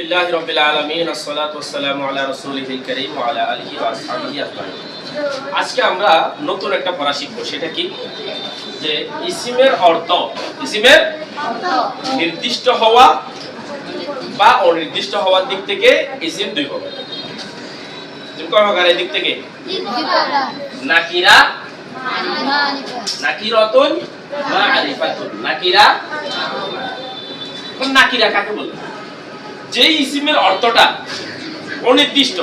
আলহামদুলিল্লাহ রবিল আলমিন আসসালাতু ওয়াসসালামু আলা রাসূলিহিল কারীম ওয়া আলা আলিহি ওয়া আসহাবিহি আজমাইন আজকে আমরা নতুন একটা পড়া শিখব, সেটা কি? যে ইসিমের অর্থ, ইসিমের নির্দিষ্ট হওয়া বা অনির্দিষ্ট হওয়ার দিক থেকে ইসিম দুই প্রকার। দিক থেকে? নাকিরা নাকিরা? নাকিরা কাকে বলে? যে ইসিমের অর্থটা অনির্দিষ্ট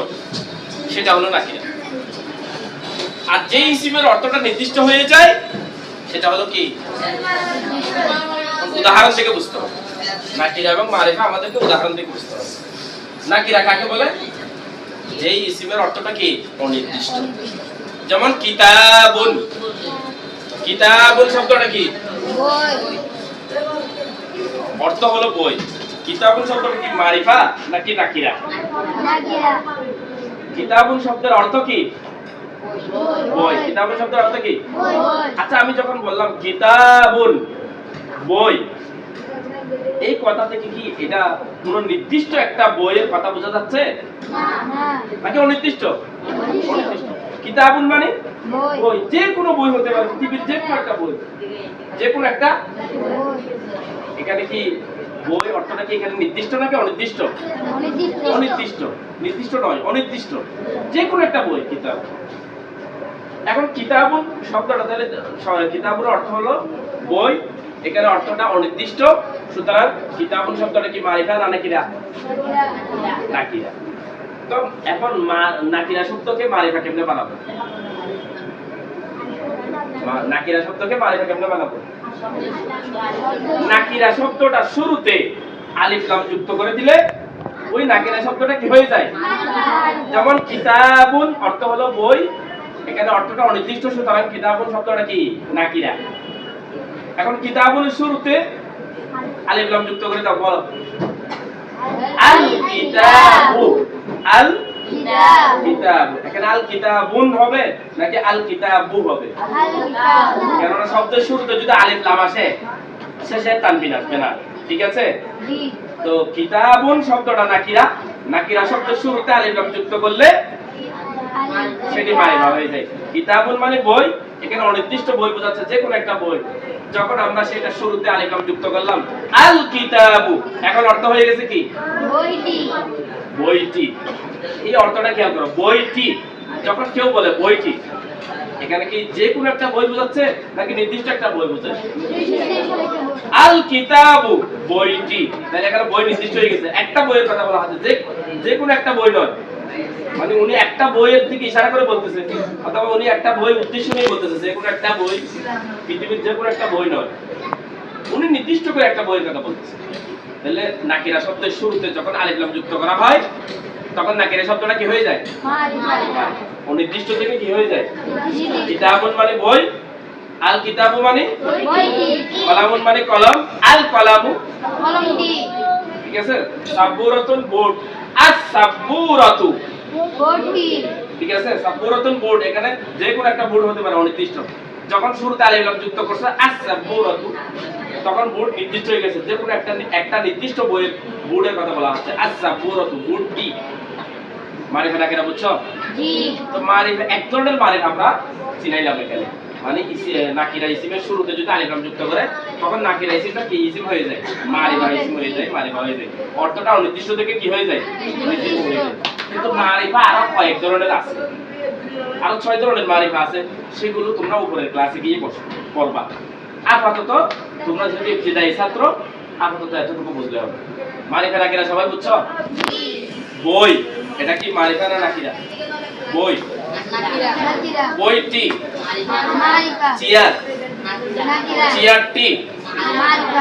সেটা হলো নাকিরা আর যে ইসিমের অর্থটা নির্দিষ্ট হয়ে যায় সেটা হলো কি? উদাহরণ থেকে বুঝতে হবে। নাকিরা এবং মারিফা আমাদেরকে উদাহরণ থেকে বুঝতে হবে। নাকিরা কাকে বলে? যেই ইসিমের অর্থটা কি? অনির্দিষ্ট। যেমন কিতাবুন। কিতাবুন শব্দটা কি? অর্থ হলো বই। কিতাবুন শব্দটা কি মারিফা নাকি নাকিরা? কিতাবুন শব্দের অর্থ কি? বই। কিতাবুন শব্দের অর্থ কি? আচ্ছা আমি যখন বললাম কিতাবুন বই এই কথা থেকে কি এটা কোন নির্দিষ্ট একটা বইয়ের কথা বোঝা যাচ্ছে? নাকি অনির্দিষ্ট? অনির্দিষ্ট। কিতাবুন মানে? বই। যে কোনো বই হতে পারে পৃথিবীর যে কোনো একটা বই। যে কোনো একটা? এখানে কি বই অর্থটা কি এখানে নির্দিষ্ট নাকি অনির্দিষ্ট? অনির্দিষ্ট। নির্দিষ্ট নয় অনির্দিষ্ট। যে কোনো একটা বই কিতাব। এখন কিতাবুন শব্দটা তাহলে কিতাবুর অর্থ হলো বই। এখানে অর্থটা অনির্দিষ্ট। সুতরাং কিতাবুন শব্দটা কি মারিফা না নাকিরা। নাকিরা। তো এখন মা- নাকিরা শব্দকে মারিফা কেমনে বানাবো? নাকিরা শব্দকে মারিফা কেমনে বানাবো? নাকিরা শব্দটা শুরুতে আলিফ লাম যুক্ত করে দিলে ওই নাকিরা শব্দটা কি হয়ে যায়? যেমন কিতাবুন অর্থ হলো বই, এখানে অর্থটা অনির্দিষ্ট, সুতরাং কিতাবুন শব্দটা কি? নাকিরা। এখন কিতাবুনের শুরুতে আলিফ লাম যুক্ত করে দাও, বলো। আল কিতাবু, আল কিতাব। এখানে আল কিতাবুন হবে নাকি আল কিতাবু হবে কেননা শব্দের শুরুতে যদি আলিফ লাম আসে শেষে তানবিন আসবে না। ঠিক আছে? তো কিতাবুন শব্দটা নাকিরা। নাকিরা শব্দের শুরুতে আলিফ লাম যুক্ত করলে সেটি হয়ে যায়। কিতাবুন মানে বই। এখানে অনির্দিষ্ট বই বোঝাচ্ছে যে কোনো একটা বই। যখন আমরা সেটা শুরুতে আলিফ লাম যুক্ত করলাম আল কিতাবু এখন অর্থ হয়ে গেছে কি? বইটি। এই অর্থটা খেয়াল করো, বইটি, যখন কেউ বলে বইটি, এখানে কি যে কোনো একটা বই বোঝাচ্ছে নাকি নির্দিষ্ট একটা বই বোঝাচ্ছে? আল কিতাবু, বইটি। তাহলে এখানে বই নির্দিষ্ট হয়ে গেছে। একটা বইয়ের কথা বলা হচ্ছে, যে যে কোনো একটা বই নয়। মানে উনি একটা বইয়ের দিকে ইশারা করে বলতেছে, অথবা উনি একটা বই উদ্দেশ্য নিয়ে বলতেছে যে কোনো একটা বই, পৃথিবীর যে কোনো একটা বই নয়। উনি নির্দিষ্ট করে একটা বইয়ের কথা বলতেছে। তাহলে নাকিরা শব্দের শুরুতে যখন আলিফ লাম যুক্ত করা হয় তখন নাকিরা শব্দটা কি হয়ে যায়? অনির্দিষ্ট থেকে কি হয়ে যায়? কিতাবুন মানে বই আল কিতাবু মানে? কলামুন মানে কলম আল কলামু ঠিক আছে? সাব্বুরাতুন বোর্ড। আস সাব্বুরাতু ঠিক আছে? সাব্বুরাতুন বোর্ড, এখানে যে কোনো একটা বোর্ড হতে পারে অনির্দিষ্ট। যখন আলিফ লাম যুক্ত করছে আস সাব্বুরাতু তখন বোর্ড নির্দিষ্ট হয়ে গেছে। যে কোনো একটা একটা নির্দিষ্ট বইয়ের বোর্ডের কথা বলা হচ্ছে। আস সাব্বুরাতু বোর্ড কি? মারিফা নাকিরা বুঝছ? তো মারিফা এক ধরনের মারিফ আমরা চিনাইলাম এখানে। মানে নাকিরা ইসিমের শুরুতে যদি আলিফ লাম যুক্ত করে তখন নাকিরা ইসিমটা কি ইসিম হয়ে যায়? মারিফা ইসিম হয়ে যায় মারিফা হয়ে যায়। অর্থটা অনির্দিষ্ট থেকে কি হয়ে যায়? নির্দিষ্ট। হয়ে যায়। কিন্তু মারিফা আরও কয়েক ধরনের আছে। আরও ছয় ধরনের মারিফা আছে সেগুলো তোমরা উপরের ক্লাসে গিয়ে বসো পড়বা। আপাতত তোমরা যদি বিদায়ী ছাত্র আপাতত এতটুকু বুঝলে হবে। মারিফা নাকিরা সবাই বুঝছ? বই। এটা কি মারিফা না? নাকিরা বই বইটি চেয়ার। চেয়ারটি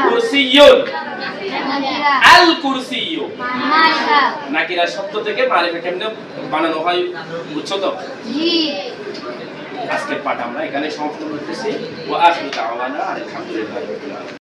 কুরসিয়ুন। আল কুরসিয়ু নাকিরা শব্দ থেকে মারিফা কেমনে বানানো হয় বুঝছ তো? আজকের পাঠ আমরা এখানে সমাপ্ত করতেছি। ও আসলে আলহামদুলিল্লাহ